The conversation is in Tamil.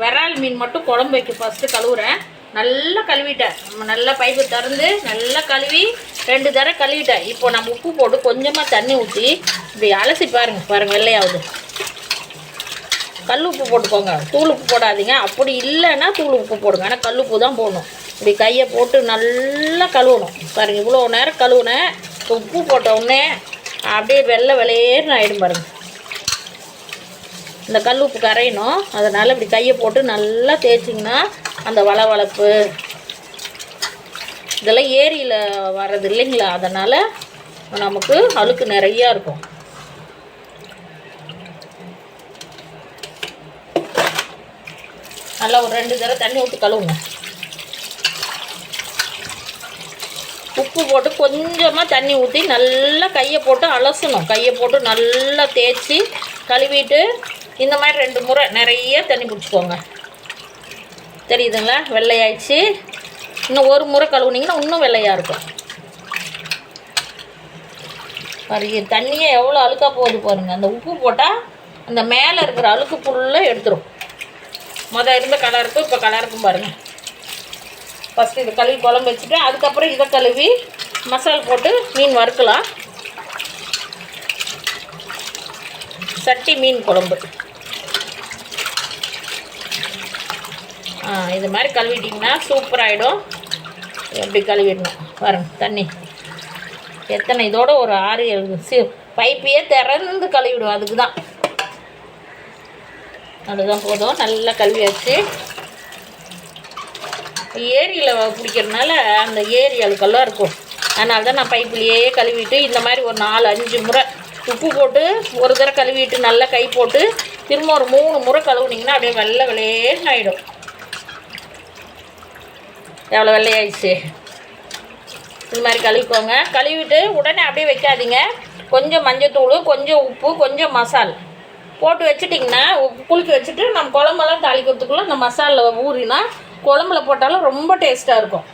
விரால் மீன் மட்டும் குழம்பு வைக்க ஃபஸ்ட்டு கழுவுறேன். நல்லா கழுவிட்டேன். நம்ம நல்லா பைப்பு திறந்து நல்லா கழுவி ரெண்டு தடவை கழுவிட்டேன். இப்போ நம்ம உப்பு போட்டு கொஞ்சமாக தண்ணி ஊற்றி இப்படி அலசி பாருங்கள் பாருங்கள் வெள்ளையாவது. கல் உப்பு போட்டுக்கோங்க. தூள் உப்பு போடாதீங்க. அப்படி இல்லைன்னா தூள் உப்பு போடுங்க. ஆனால் கல் உப்பு தான் போடணும். இப்படி கையை போட்டு நல்லா கழுவணும். பாருங்கள் இவ்வளோ நேரம் கழுவுனேன். உப்பு போட்ட உடனே அப்படியே வெள்ளை வெளியேறுன்னு ஆகிடும் பாருங்கள் இந்த கல் உப்பு கரையணும். அதனால் இப்படி கையை போட்டு நல்லா தேய்ச்சிங்கன்னா அந்த வளவளப்பு இதெல்லாம் ஏரியில் வர்றது இல்லைங்களா? அதனால் நமக்கு அழுக்கு நிறையா இருக்கும். நல்லா ஒரு ரெண்டு தடவை தண்ணி ஊற்றி கழுவுங்க. உப்பு போட்டு கொஞ்சமாக தண்ணி ஊற்றி நல்லா கையை போட்டு அலசணும். கையை போட்டு நல்லா தேய்ச்சி கழுவிட்டு இந்த மாதிரி ரெண்டு முறை நிறைய தண்ணி பிடிச்சிக்கோங்க. தெரியுதுங்களா? வெள்ளையாயிடுச்சு. இன்னும் ஒரு முறை கழுவுனீங்கன்னா இன்னும் வெள்ளையாக இருக்கும். பாருங்க தண்ணியே எவ்வளோ அழுக்காக போகுது பாருங்கள் அந்த உப்பு போட்டால் அந்த மேலே இருக்கிற அழுக்கு ஃபுல்லாக எடுத்துரும். மொதல் இருந்த கலருக்கும் இப்போ கலருக்கும் பாருங்கள் ஃபஸ்ட்டு இதை கழுவி குழம்பு வச்சுட்டு அதுக்கப்புறம் இதை கழுவி மசாலா போட்டு மீன் வறுக்கலாம். சட்டி மீன் குழம்பு. இது மாதிரி கழுவிட்டிங்கன்னா சூப்பராகிடும் எப்படி கழுவிடணும்? பாருங்க தண்ணி. எத்தனை இதோட ஒரு ஆறு ஏழு சி பைப்பையே திறந்து கழுவிடும் அதுக்கு தான் அதுதான் போதும் நல்லா கழுவியாச்சு. ஏரியில் பிடிக்கிறதுனால அந்த ஏரி அழுக்கெல்லாம் இருக்கும். அதனால தான் நான் பைப்புலேயே கழுவிட்டு இந்த மாதிரி ஒரு நாலு அஞ்சு முறை உப்பு போட்டு ஒரு தடவை கழுவிட்டு நல்லா கை போட்டு திரும்ப ஒரு மூணு முறை கழுவுனீங்கன்னா அப்படியே வெள்ளை வெள்ளையேன்னு ஆகிடும் எவ்வளோ வெள்ளையாயிடுச்சு? இது மாதிரி கழுவிக்கோங்க. கழுவிட்டு உடனே அப்படியே வைக்காதீங்க. கொஞ்சம் மஞ்சத்தூள் கொஞ்சம் உப்பு கொஞ்சம் மசால் போட்டு வச்சுட்டிங்கன்னா உப்பு குலுக்கி வச்சுட்டு நம்ம குழம்பெல்லாம் தாளிக்கிறதுக்குள்ளே அந்த மசாலில் ஊறினா குழம்புல போட்டாலும் ரொம்ப டேஸ்ட்டாக இருக்கும்.